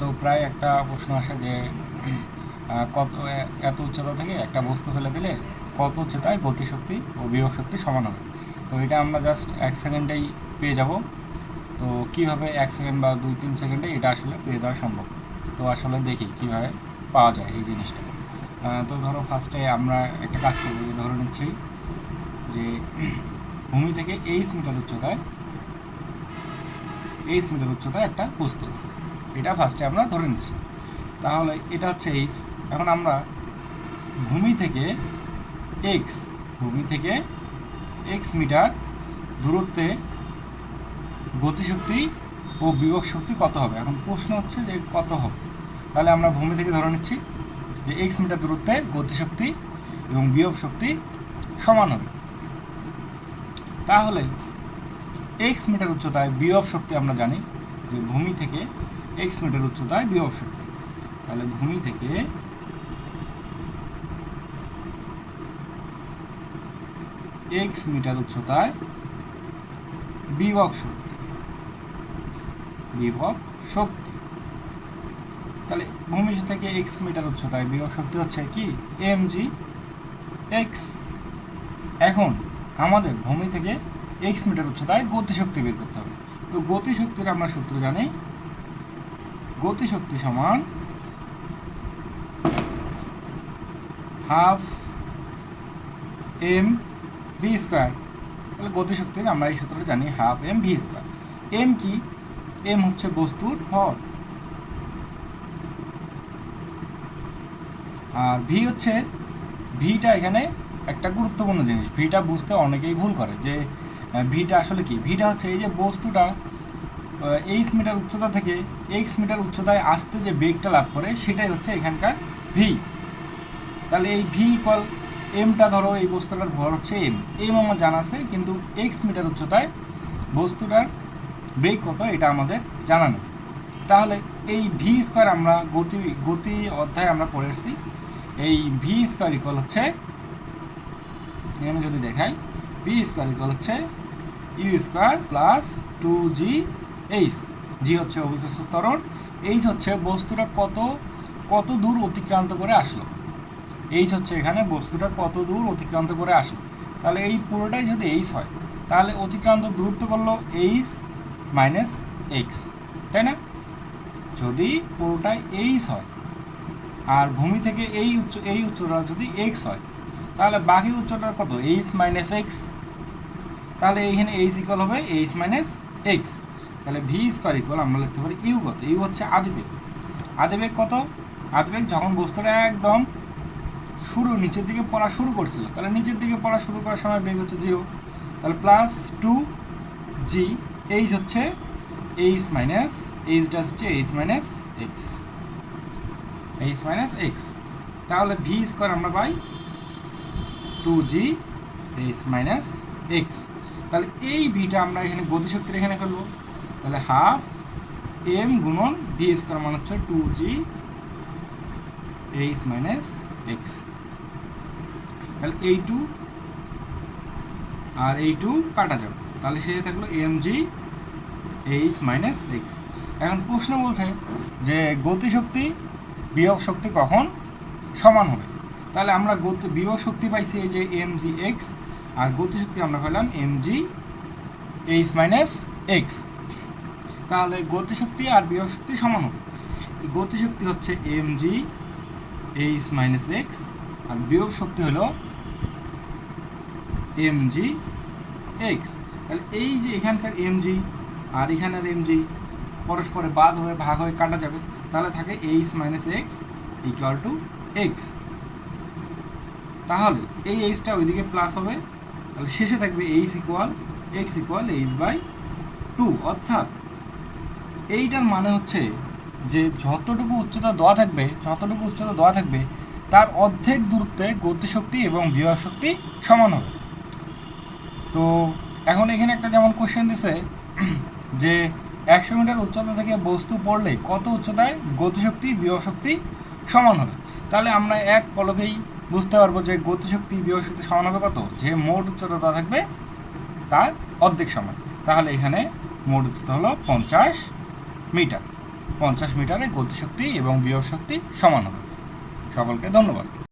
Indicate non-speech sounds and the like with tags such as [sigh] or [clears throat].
তো প্রায় একটা প্রশ্ন আসে যে কত এত উচ্চতা থেকে একটা বস্তু ফেলে দিলে কত উচ্চতায় গতিশক্তি ও বিভব শক্তি সমান হবে? তো এটা আমরা জাস্ট এক সেকেন্ডেই পেয়ে যাব। তো কীভাবে এক সেকেন্ড বা দুই, তিন সেকেন্ডে এটা আসলে পেয়ে যাওয়া সম্ভব? তো আসলে দেখি কীভাবে পাওয়া যায় এই জিনিসটা। তো ধরো ফার্স্টে আমরা একটা কাজ করব, যে ধরে নিচ্ছি যে [clears throat] ভূমি থেকে এইচ মিটার উচ্চতায় এইচ মিটার উচ্চতায় একটা বস্তু আছে। এটা ফার্স্টে আমরা ধরে নিচ্ছি। তাহলে এটা হচ্ছে এইচ এখন আমরা ভূমি থেকে এক্স ভূমি থেকে এক্স মিটার দূরত্বে গতিশক্তি ও বিভব শক্তি কত হবে? এখন প্রশ্ন হচ্ছে যে কত হবে? তাহলে আমরা ভূমি থেকে ধরে নিচ্ছি যে এক্স মিটার দূরত্বে গতিশক্তি এবং বিভব শক্তি সমান হবে। তাহলে এক্স মিটার উচ্চতায় বিভব শক্তি আমরা জানি যে ভূমি থেকে এক্স মিটার উচ্চতায় বিভব শক্তি তাহলে ভূমি থেকে এক্স মিটার উচ্চতায় বিভব শক্তি। বিভব শক্তি। তাহলে ভূমি থেকে এক্স মিটার উচ্চতায় বিভব শক্তি হচ্ছে কি? এম জি এক্স এখন আমাদের ভূমি থেকে এক্স মিটার উচ্চতায় গতিশক্তি বের করতে হবে। তো গতিশক্তির আমরা সূত্র জানি গতিশক্তি সমান হাফ এম ভি স্কোয়ার। তাহলে গতিশক্তির আমরা এই সূত্রটা জানি half M V square. M কি? এম হচ্ছে বস্তুর ভর। আর ভি হচ্ছে, ভিটা এখানে একটা গুরুত্বপূর্ণ জিনিস। ভিটা বুঝতে অনেকেই ভুল করে যে ভিটা আসলে কি? ভিটা হচ্ছে এই যে বস্তুটা এইচ মিটার উচ্চতা থেকে এক্স মিটার উচ্চতায় আসতে যে বেগটা লাভ করে, সেটাই হচ্ছে এখানকার ভি তাহলে এই ভি ইকুয়াল এমটা ধরো, এই বস্তুটার ভর হচ্ছে এম এম আমার জানা আছে, কিন্তু এক্স মিটার উচ্চতায় বস্তুটার বেগ কত, এটা আমাদের জানা নেই। তাহলে এই ভি স্কোয়ার আমরা গতি গতি অধ্যায়ে আমরা পড়ে এসেছি। এই ভি স্কোয়ার ইকুয়াল হচ্ছে, এখানে যদি দেখাই ভি স্কোয়ার ইকুয়াল হচ্ছে U square plus two G H G হচ্ছে অভিকর্ষ ত্বরণ এইচ হচ্ছে বস্তুটা কত কত দূর অতিক্রান্ত করে আসলো। এইচ হচ্ছে এখানে বস্তুটা কত দূর অতিক্রান্ত করে আসলো। তাহলে এই পুরোটাই যদি এইচ হয়, তাহলে অতিক্রান্ত দূরত্ব করল এইচ মাইনাস এক্স তাই না? যদি পুরোটাই এইচ হয়, আর ভূমি থেকে এই উচ্চ, এই উচ্চতা যদি এক্স হয়, তাহলে বাকি উচ্চতা কত? এইচ মাইনাস এক্স তাহলে এইখানে এইচ ইকুয়াল হবে এইচ মাইনাস এক্স তাহলে ভি স্কোয়ার ইকুয়াল আমরা লিখতে পারি ইউ কত? ইউ হচ্ছে আদিবেগ আদিবেগ কত? আদিবেগ যখন বস্তুটা একদম শুরু, নিচের দিকে পড়া শুরু করছিল, তাহলে নিচের দিকে পড়া শুরু করার সময় বেগ হচ্ছে জিরো তাহলে প্লাস টু জি এইচ হচ্ছে এইচ মাইনাস এইচ এইচটা হচ্ছে H minus X H minus X তাহলে ভি স্কোয়ার আমরা পাই two G H minus X তাহলে এই ভিটা আমরা এখানে গতিশক্তির এখানে ফেলব। তাহলে হাফ এম গুণন ভি স্কোয়ার মানে হচ্ছে two G H minus X. তাহলে এই টু আর এই টু কাটা যাবে। তাহলে সে থাকল M G H minus X. এখন প্রশ্ন বলছে যে গতিশক্তি বিভব শক্তি কখন? সমান হবে। তাহলে আমরা গতি বিভব শক্তি পাইছি এই যে এম জি এক্স আর গতিশক্তি আমরা পেলাম M G H minus X. তাহলে গতিশক্তি আর বিভব শক্তি সমান হবে। গতিশক্তি হচ্ছে M G H minus X আর বিভব শক্তি হলো এম জি এক্স তাহলে এই যে এখানকার এম জি আর এখানের এম জি পরস্পরে বাদ হয়ে ভাগ হয়ে কাটা যাবে, তাহলে থাকে H minus X equal to X তাহলে এই এইচটা ওইদিকে প্লাস হবে, তাহলে শেষে থাকবে H equal X equal H by two অর্থাৎ এইটার মানে হচ্ছে যে যতটুকু উচ্চতা দেওয়া থাকবে, যতটুকু উচ্চতা দেওয়া থাকবে, তার অর্ধেক দূরত্বে গতিশক্তি এবং বিবাহ শক্তি সমান হবে। তো এখন এখানে একটা যেমন কোশ্চেন দিছে, [clears throat] যে একশো মিটার উচ্চতা থেকে বস্তু পড়লে কত উচ্চতায় গতিশক্তি বিবাহ শক্তি সমান হবে? তাহলে আমরা এক পলকেই বুঝতে পারব যে গতিশক্তি বিবাহ শক্তি সমান হবে কত? যে মোট উচ্চতা দেওয়া থাকবে তার অর্ধেক সমান। তাহলে এখানে মোট উচ্চতা হলো পঞ্চাশ মিটার। পঞ্চাশ মিটারে গতিশক্তি এবং বিভব শক্তি সমান হবে। সকলকে ধন্যবাদ।